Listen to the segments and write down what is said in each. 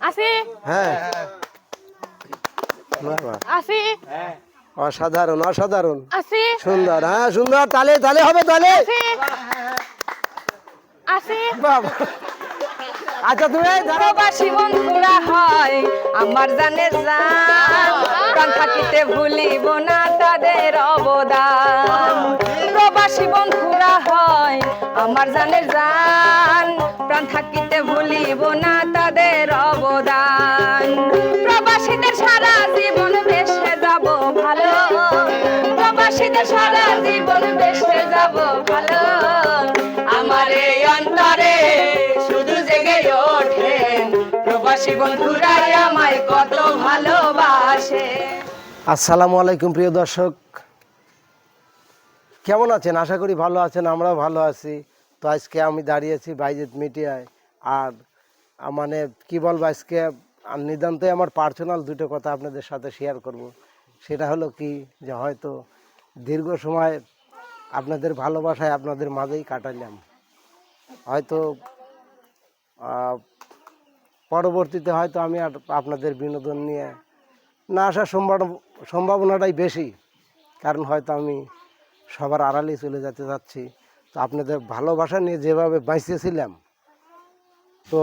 আসি? হ্যাঁ। আসি? অসাধারণ অসাধারণ। আসি? সুন্দর হ্যাঁ সুন্দর। তালে তালে হবে তালে। আসি? বাবা। আচ্ছা তুমি। প্রবাসী বন্ধুরা হয় আমার জানে। জান প্রাণ থাকিতে ভুলিব না তাদের অবদান। প্রবাসী বন্ধুরা হয় আমার জানে জান। প্রাণ থাকিতে ভুলিব না তাদের অবদান। প্রবাসীদের সারা জীবন বেসে যাব ভালো। প্রবাসীদের সারা জীবন বেসে যাব ভালো। আমার এই অন্তরে শুধু জেগে ওঠেন প্রবাসী বন্ধুরাই আমায় কত ভালোবাসে। আসসালামু আলাইকুম প্রিয় দর্শক। কেমন আছেন? আশা করি ভালো আছেন, আমরাও ভালো আছি। তো আজকে আমি দাঁড়িয়েছি বাইজেত মিডিয়ায়। আর মানে কি বলব আজকে নিতান্তই আমার পার্সোনাল দুটো কথা আপনাদের সাথে শেয়ার করব। সেটা হলো কি যে হয়তো দীর্ঘ সময় আপনাদের ভালোবাসায় আপনাদের মাঝেই কাটালাম হয়তো পরবর্তীতে হয়তো আমি আর আপনাদের বিনোদন নিয়ে না আসার সম্ভাবনা সম্ভাবনাটাই বেশি। কারণ হয়তো আমি সবার আড়ালে চলে যেতে যাচ্ছি তো আপনাদের ভালোবাসা নিয়ে যেভাবে বাঁচিয়েছিলাম তো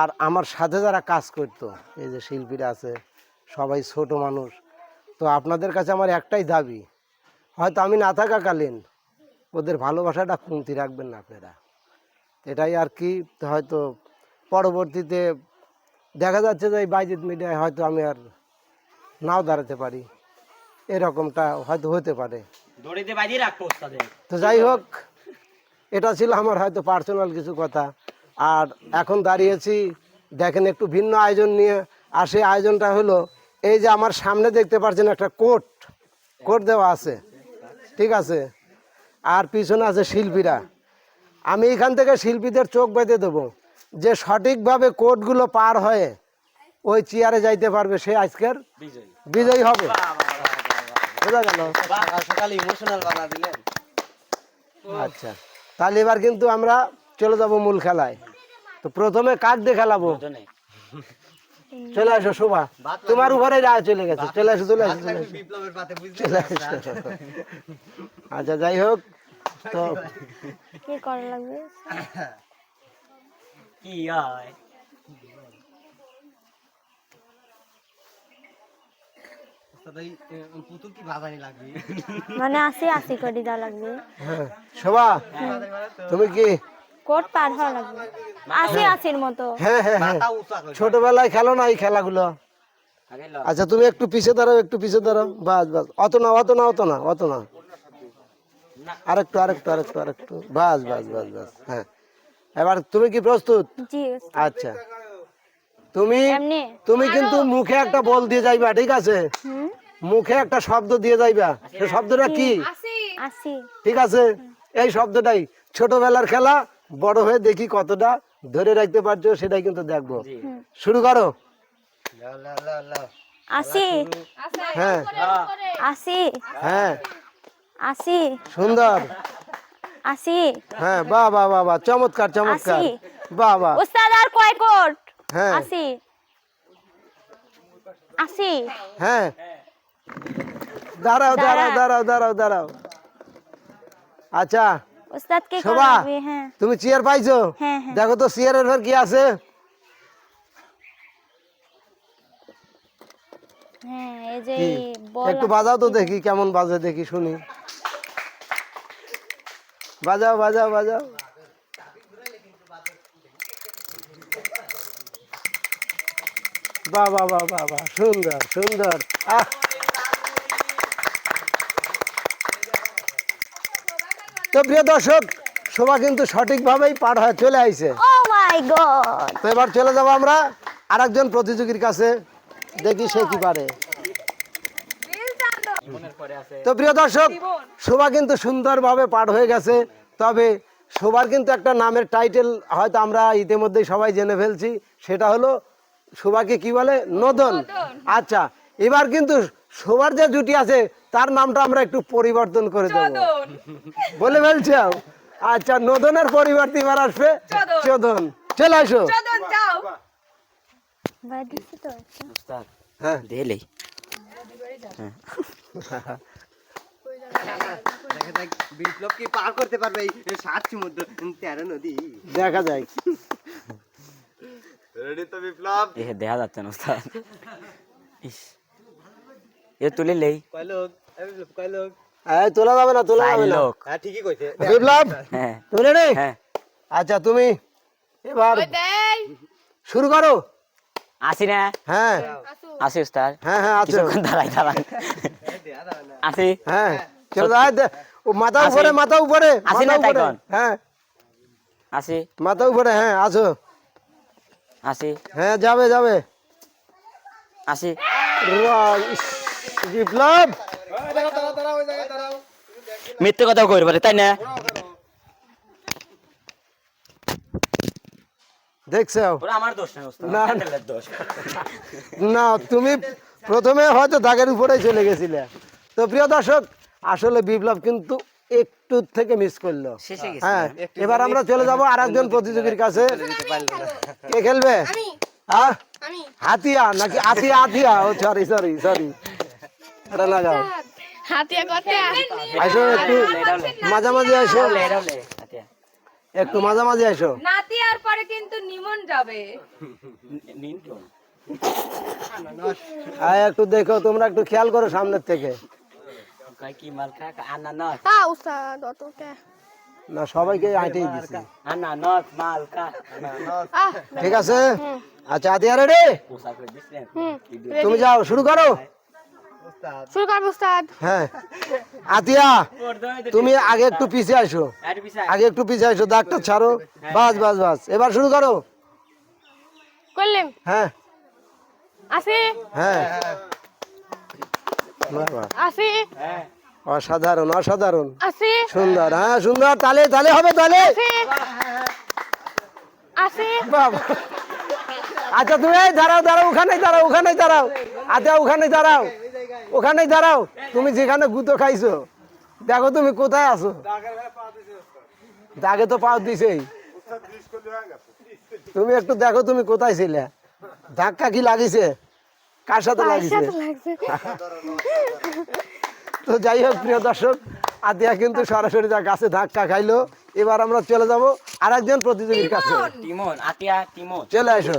আর আমার সাথে যারা কাজ করতো এই যে শিল্পীরা আছে সবাই ছোট মানুষ তো আপনাদের কাছে আমার একটাই দাবি হয়তো আমি না থাকাকালীন ওদের ভালোবাসাটা কমতি রাখবেন না আপনারা। এটাই আর কি হয়তো পরবর্তীতে দেখা যাচ্ছে যে এই বাইজিৎ মিডিয়ায় হয়তো আমি আর নাও দাঁড়াতে পারি এরকমটা হয়তো হতে পারে। তো যাই হোক এটা ছিল আমার হয়তো পার্সোনাল কিছু কথা। আর এখন দাঁড়িয়েছি দেখেন একটু ভিন্ন আয়োজন নিয়ে। আর সেই আয়োজনটা হলো এই যে আমার সামনে দেখতে পাচ্ছেন একটা কোট। কোট দেওয়া আছে ঠিক আছে? আর পিছনে আছে শিল্পীরা। আমি এখান থেকে শিল্পীদের চোখ বেঁধে দেবো। যে সঠিকভাবে কোটগুলো পার হয়ে ওই চেয়ারে যাইতে পারবে সে আজকের বিজয়ী। হবে। বোঝা গেল? আচ্ছা। তাহলে এবার কিন্তু আমরা চলে যাব মূল খেলায়। তো প্রথমে কাক দিয়ে খেলাবো চলে আসো শোভা। তোমার উপরে যা চলে গেছে চলে আসো চলে আসো চলে আসো। আচ্ছা যাই হোক তো কি করা লাগবে? কি হয় পুতুল কি ভাবানি লাগবে মানে আসি আসি করে দেওয়া লাগবে। হ্যাঁ শোভা তুমি কি? কোট পার হওয়া লাগবে। আসি আসির মতো। হ্যাঁ হ্যাঁ ছোটবেলায় খেলো না এই খেলাগুলো? আচ্ছা তুমি একটু পিছে দাঁড়াও একটু পিছে দাঁড়াও। বাস বাস। অত না অত না অত না অত না। আরেকটু আরেকটু আরেকটু আরেকটু। বাস বাস বাস বাস। হ্যাঁ। এবার তুমি কি প্রস্তুত। আচ্ছা। তুমি তুমি কিন্তু মুখে একটা বল দিয়ে যাইবা ঠিক আছে? মুখে একটা শব্দ দিয়ে যাইবা। সে শব্দটা কি? ঠিক আছে? এই শব্দটাই। ছোটবেলার খেলা বড় হয়ে দেখি কতটা ধরে রাখতে পারছ সেটাই কিন্তু দেখব। শুরু করো। আসি। হ্যাঁ। আসি। হ্যাঁ। আসি। সুন্দর। আসি। হ্যাঁ বাহ বাহ বাহ বাহ। চমৎকার চমৎকার। আসি। বাহ বাহ। উস্তাদ আর কয় কোট? হ্যাঁ। আসি। আসি। হ্যাঁ। দাঁড়াও দাঁড়াও দাঁড়াও দাঁড়াও দাঁড়াও। আচ্ছা। উস্তাদ কি শোভা হ্যাঁ। তুমি চেয়ার পাইছো? হ্যাঁ। দেখো তো চেয়ারের ভেতর কি আছে। হ্যাঁ এই যে একটু বাজাও তো দেখি কেমন বাজে দেখি শুনি। বাজাও বাজাও বাজাও। বাহ বাহ বাহ সুন্দর সুন্দর। আহ! তো প্রিয় দর্শক শোভা কিন্তু সঠিকভাবেই পার হয়ে চলে আইছে। তো এবার চলে যাব আমরা আরেকজন প্রতিযোগীর কাছে। দেখি সে কি পারে। তো প্রিয় দর্শক শোভা কিন্তু সুন্দরভাবে পার হয়ে গেছে। তবে শোভার কিন্তু একটা নামের টাইটেল হয়তো আমরা ইতিমধ্যেই সবাই জেনে ফেলছি। সেটা হলো শোভাকে কি বলে? নদন। আচ্ছা এবার কিন্তু শোভার যে জুটি আছে তার নামটা আমরা একটু পরিবর্তন করে দেবো। বলে ফেলছো? আচ্ছা নদনের পরিবর্তে এবার আসবে চোদন। চলে আসো। হ্যাঁ। দিলেই দেখা যাক বিপ্লব কি পার করতে পারবে এই সাত সমুদ্র তেরো নদী? দেখা যায় রেডি তো বিপ্লব এ দেখা যাচ্ছে না উস্তাদ ইস এ তুলিলেই কয় লোক এই বিপ্লব কয় লোক এই তোলা যাবে না তোলা যাবে না হ্যাঁ ঠিকই কইছে বিপ্লব হ্যাঁ তুমি রেডি হ্যাঁ আচ্ছা তুমি এবার শুরু করো আসি না হ্যাঁ আসি উস্তাদ হ্যাঁ হ্যাঁ কিছুক্ষণ দাঁড়াই দাঁড়ান আসি হ্যাঁ ও মাথা উপরে মাথা উপরে আসি না তাই হ্যাঁ আসি মাথা উপরে হ্যাঁ আছো আসি। হ্যাঁ যাবে যাবে। আসি। বিপ্লব। মিথ্যে কথা কইর পারে তাই না? দেখছ? আমার দোষ না। না। দোষ। না তুমি প্রথমে হয়তো দাগের উপরেই চলে গেছিলে। তো প্রিয় দর্শক আসলে বিপ্লব কিন্তু একটু থেকে মিস করল। হ্যাঁ এবার আমরা চলে যাব আর একজন প্রতিযোগীর কাছে। কে খেলবে? হাতিয়া নাকি আতিয়া আতিয়া ও সরি সরি সরি এটা আসো। একটু। মাঝামাঝি আসো একটু মাঝামাঝি আসো নাতি পরে কিন্তু নিমন যাবে। আর একটু দেখো তোমরা একটু খেয়াল করো সামনের থেকে। কয় কি মাল খা আনানস তা উস্তাদ অতটা না সবাইকে আইটেই দিছি। আনানস মাল খা ঠিক আছে? আচ্ছা রেডি করে দিছেন তুমি যাও শুরু করো। শুরু করব উস্তাদ। হ্যাঁ। আতিয়া তুমি আগে একটু পিছিয়ে আসো আগে একটু পিছিয়ে আসো দাগটা ছাড়ো। বাস বাস বাস। এবার শুরু করো। করলাম হ্যাঁ। আসি হ্যাঁ। বাহ। আসি। অসাধারণ অসাধারণ। আসি। সুন্দর হ্যাঁ সুন্দর। তালে তালে হবে তালে। আসি। আসি। বাবা। আচ্ছা তুমি দাঁড়াও দাঁড়াও ওখানেই দাঁড়াও ওখানেই দাঁড়াও। আচ্ছা ওখানে দাঁড়াও। ওখানেই দাঁড়াও। তুমি যেখানে গুতো খাইছো দেখো তুমি কোথায় আছো। দাগে তো পাও দিছেই। তুমি একটু দেখো তুমি কোথায় ছিলে। ধাক্কা কি লাগিছে? কার সাথে লাগিছে তো যাই হোক প্রিয় দর্শক আদিয়া কিন্তু সরাসরি যা গাছে ধাক্কা খাইলো এবার আমরা চলে যাব আর একজন প্রতিযোগীর কাছে টিমন আতিয়া টিমন চলে আসো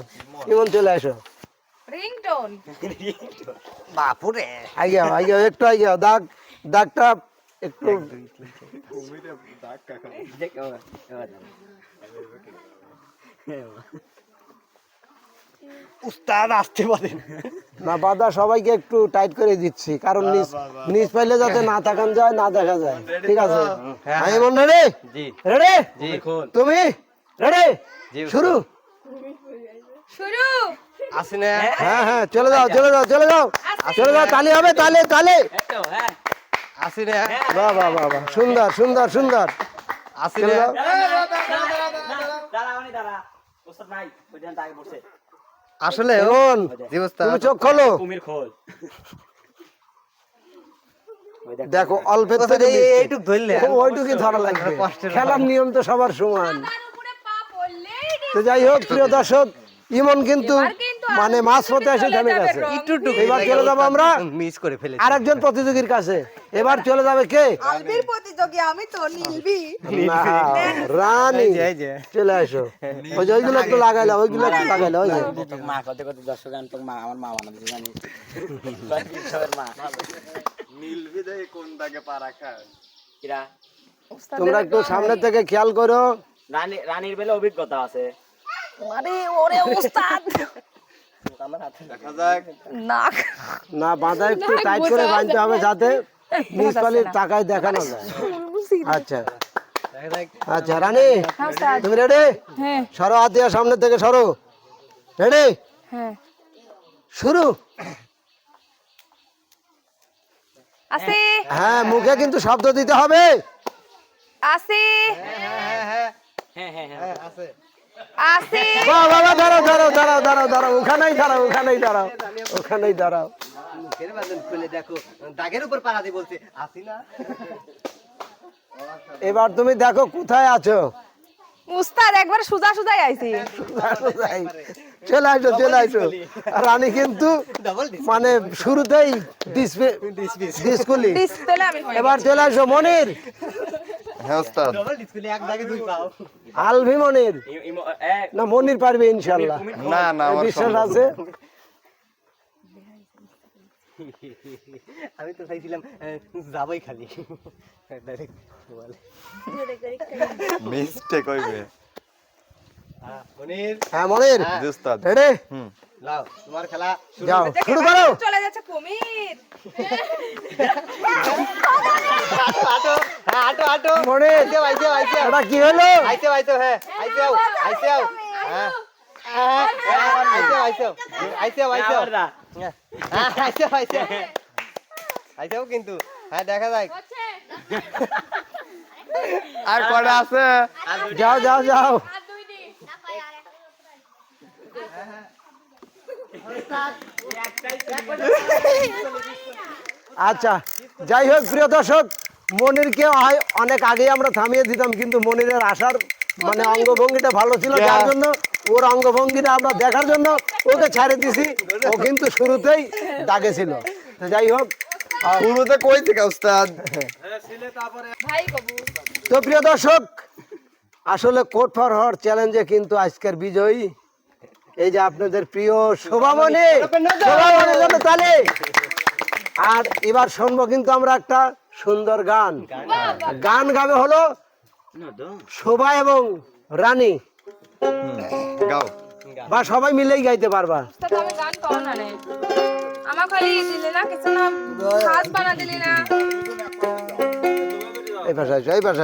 ইমন চলে আসো রিংটোন বাপুরে আগে আগে একটু আগে। দাগ দাগটা একটু উস্তাদ আসতে পারেন না বাধা সবাইকে একটু টাইট করে দিচ্ছি কারণ নিচ নিচ পাইলে যাতে না তাকান যায় না দেখা যায় ঠিক আছে আমি রেডি জি রেডি তুমি রেডি শুরু শুরু আসি না হ্যাঁ হ্যাঁ চলে যাও চলে যাও চলে যাও চলে যাও তালি হবে তালে তালে এতো হ্যাঁ আসি না বাহ বাহ বাহ বাহ সুন্দর সুন্দর সুন্দর আসি চলে না যাও দাঁড়া মানে দাঁড়া ওস্তাদ নাই ওই ধান আগে বসে আসলে জি তুমি চোখ খোলো। কুমির খোল। দেখো অল্পের তো থেকে এই- এইটুক ধরলে ওইটুকই ধরা লাগবে। খেলার নিয়ম তো সবার সমান। তো যাই হোক প্রিয় দর্শক ইমন কিন্তু মানে মাছ পথে এসে থেমে গেছে একটু একটু এবার চলে যাব আমরা মিস করে ফেলেছি। আরেকজন প্রতিযোগীর কাছে। এবার চলে যাবে কে? আলবির প্রতিযোগী আমি তো নীলবি। রানী। চলে আসো। ওই যে ওইগুলো একটু লাগাইলা ওইগুলো একটু লাগাইলা ওই যে। মা কত কত দর্শক গান তোর মা আমার মা বানাতে জানি মা। কোন দাগে পা রাখা। কিরা? তোমরা একটু সামনে থেকে খেয়াল করো। রানী রানীর বেলা অভিজ্ঞতা আছে। আরে ওরে ওস্তাদ। নাক না বাঁধা একটু টাইট করে বাঁধতে হবে যাতে নিচ পালির টাকায় দেখানো যায় আচ্ছা আচ্ছা রানী তুমি রেডি হ্যাঁ সরো হাত দিয়া সামনে থেকে সরো রেডি হ্যাঁ শুরু হ্যাঁ মুখে কিন্তু শব্দ দিতে হবে আসি হ্যাঁ হ্যাঁ হ্যাঁ আছে আসি। বাহ বাবা দাঁড়াও দাঁড়াও দাঁড়াও দাঁড়াও দাঁড়াও ওখানেই দাঁড়াও ওখানেই দাঁড়াও ওখানেই দাঁড়াও। মুখের বাঁধন খুলে দেখো দাগের উপর পাড়া দিয়ে বলছে আসি না? এবার তুমি দেখো কোথায় আছো। উস্তাদ একবার সুজা সুজাই আইছি। চলে আসো চলে আসো। রানী কিন্তু মানে শুরুতেই ডিসপ্লে এবার চলে আসো মনির। হ্যাঁ ওস্তাদ। আলভি মনির এক না মনির পারবে ইনশাল্লাহ না না বিশ্বাস আছে? আমি তো চাইছিলাম যাবই খালি। মিস্টেক হইবে। হ্যাঁ মনির। জি ওস্তাদ রেডি লাও তোমার খেলা যাও শুরু করো। চলে যাচ্ছে কুমির। আটো হ্যাঁ আটো আটো। মনির আইসে আইসে আইসে এটা কি হলো? হ্যাঁ আও আও। হ্যাঁ। হ্যাঁ। হ্যাঁ কিন্তু। হ্যাঁ দেখা যাক। আর কটা আছে? যাও যাও যাও। আচ্ছা যাই হোক প্রিয় দর্শক মনিরকে হয় অনেক আগেই আমরা থামিয়ে দিতাম কিন্তু মনিরের আসার মানে অঙ্গভঙ্গিটা ভালো ছিল যার জন্য ওর অঙ্গভঙ্গিটা আমরা দেখার জন্য ওকে ছাড়ে দিছি। ও কিন্তু শুরুতেই দাগে ছিল। তো যাই হোক শুরুতে কই থেকে কবু তো প্রিয় দর্শক আসলে কোট ফর হর চ্যালেঞ্জে কিন্তু আজকের বিজয়ী এই যে আপনাদের প্রিয় শোভামণি শোভামণির জন্য তালে। আর এবার শুনব কিন্তু আমরা একটা সুন্দর গান। গান গাবে হলো শোভা এবং রানী। গাও। বা সবাই মিলেই গাইতে পারবা। তো আমি গান পাও না রে আমার খালি দিলি না কিছু না হাত বানা দিলি না। এই পাশে আসো এই পাশে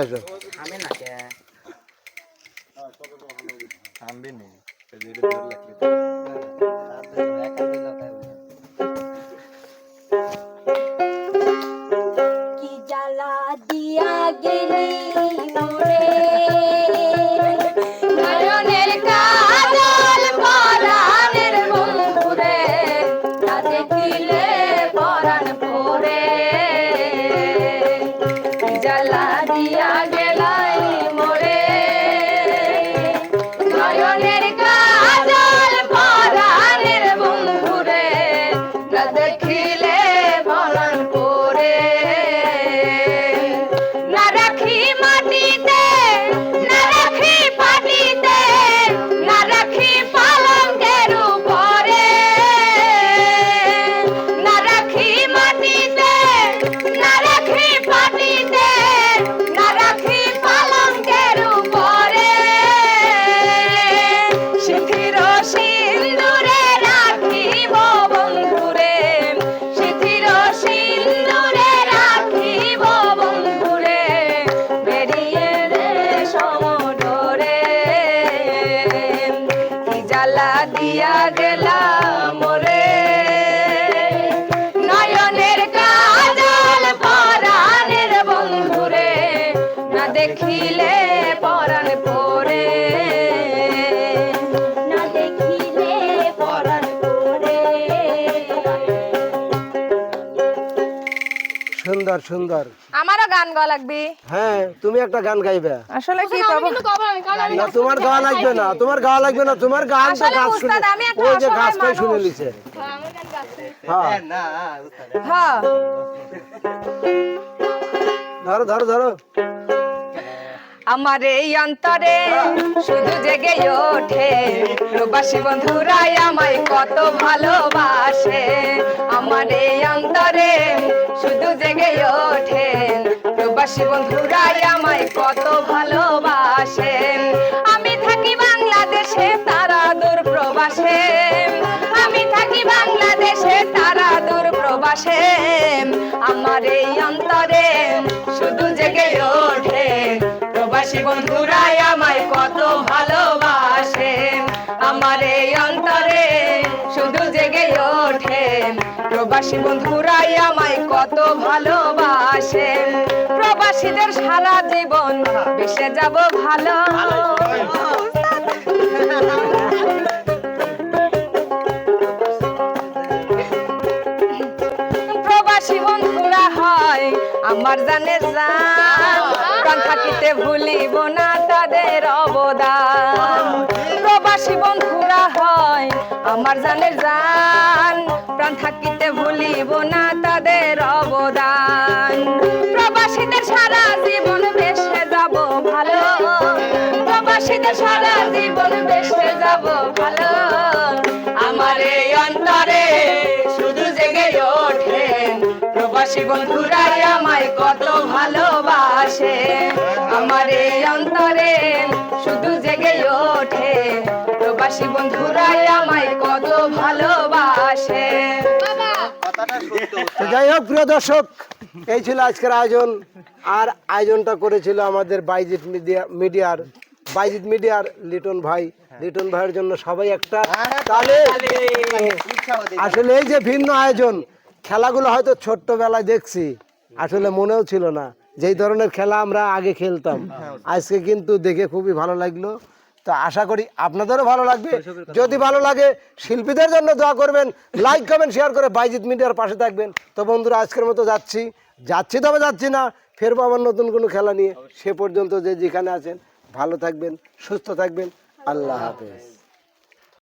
কি দিয়া গেলাম মোরে নয়নের কাজল পরাণের বন্ধুরে না দেখিলে পরাণ পরে। সুন্দর সুন্দর। গান গাওয়া লাগবে। হ্যাঁ তুমি একটা গান গাইবে। আসলে কি করব না তোমার গাওয়া লাগবে না তোমার গাওয়া লাগবে না তোমার গান তো গাছ শুনে উস্তাদ, আমি একটা ওই যে অসহায় গাছটাই শুনে মানুষ। নিছে। হ্যাঁ না হ্যাঁ। ধরো ধরো ধরো। আমার এই অন্তরে শুধু জেগে ওঠে। প্রবাসী বন্ধুরাই আমায় কত ভালোবাসে। আমার এই অন্তরে শুধু জেগে ওঠে। প্রবাসী বন্ধুরাই আমায় কত ভালোবাসেন আমি থাকি বাংলাদেশে, তারা দূর প্রবাসে। আমি থাকি বাংলাদেশে, তারা দূর প্রবাসে। আমার এই অন্তরে শুধু জেগে ওঠে। প্রবাসী বন্ধুরাই আমায় কত ভালোবাসে। আমার এই অন্তরে শুধু জেগে ওঠে। প্রবাসী বন্ধুরাই আমায় কত ভালোবাসে। প্রবাসীদের সারা জীবন বেসে যাব ভালো। প্রবাসী বন্ধুরা হয়, আমার জানে প্রাণ থাকিতে ভুলিব না তাদের অবদান। প্রবাসী বন্ধুরা হয়, আমার জান প্রাণ থাকিতে ভুলিব না তাদের অবদান। যাব ভালো। আমার এই অন্তরে শুধু জেগে ওঠে প্রবাসী বন্ধুরাই আমায় কত ভালোবাসে। আমার এই অন্তরে শুধু জেগে ওঠে প্রবাসী বন্ধুরাই আমায় কত ভালোবাসে। যাই হোক প্রিয় দর্শক এই ছিল আজকের আয়োজন। আর আয়োজনটা করেছিল আমাদের বাইজিৎ মিডিয়া মিডিয়ার বাইজিৎ মিডিয়ার লিটন ভাই। লিটন ভাইয়ের জন্য সবাই একটা। তাহলে আসলে এই যে ভিন্ন আয়োজন খেলাগুলো হয়তো ছোট্টবেলায় দেখছি আসলে মনেও ছিল না যেই ধরনের খেলা আমরা আগে খেলতাম। আজকে কিন্তু দেখে খুবই ভালো লাগল। তো আশা করি আপনাদেরও ভালো লাগবে। যদি ভালো লাগে শিল্পীদের জন্য দোয়া করবেন লাইক কমেন্ট শেয়ার করে বাইজিৎ মিডিয়ার পাশে থাকবেন। তো বন্ধুরা আজকের মতো যাচ্ছি। যাচ্ছি তবে যাচ্ছি না ফেরবো আবার নতুন কোনো খেলা নিয়ে। সে পর্যন্ত যে যেখানে আছেন ভালো থাকবেন সুস্থ থাকবেন। আল্লাহ হাফেজ।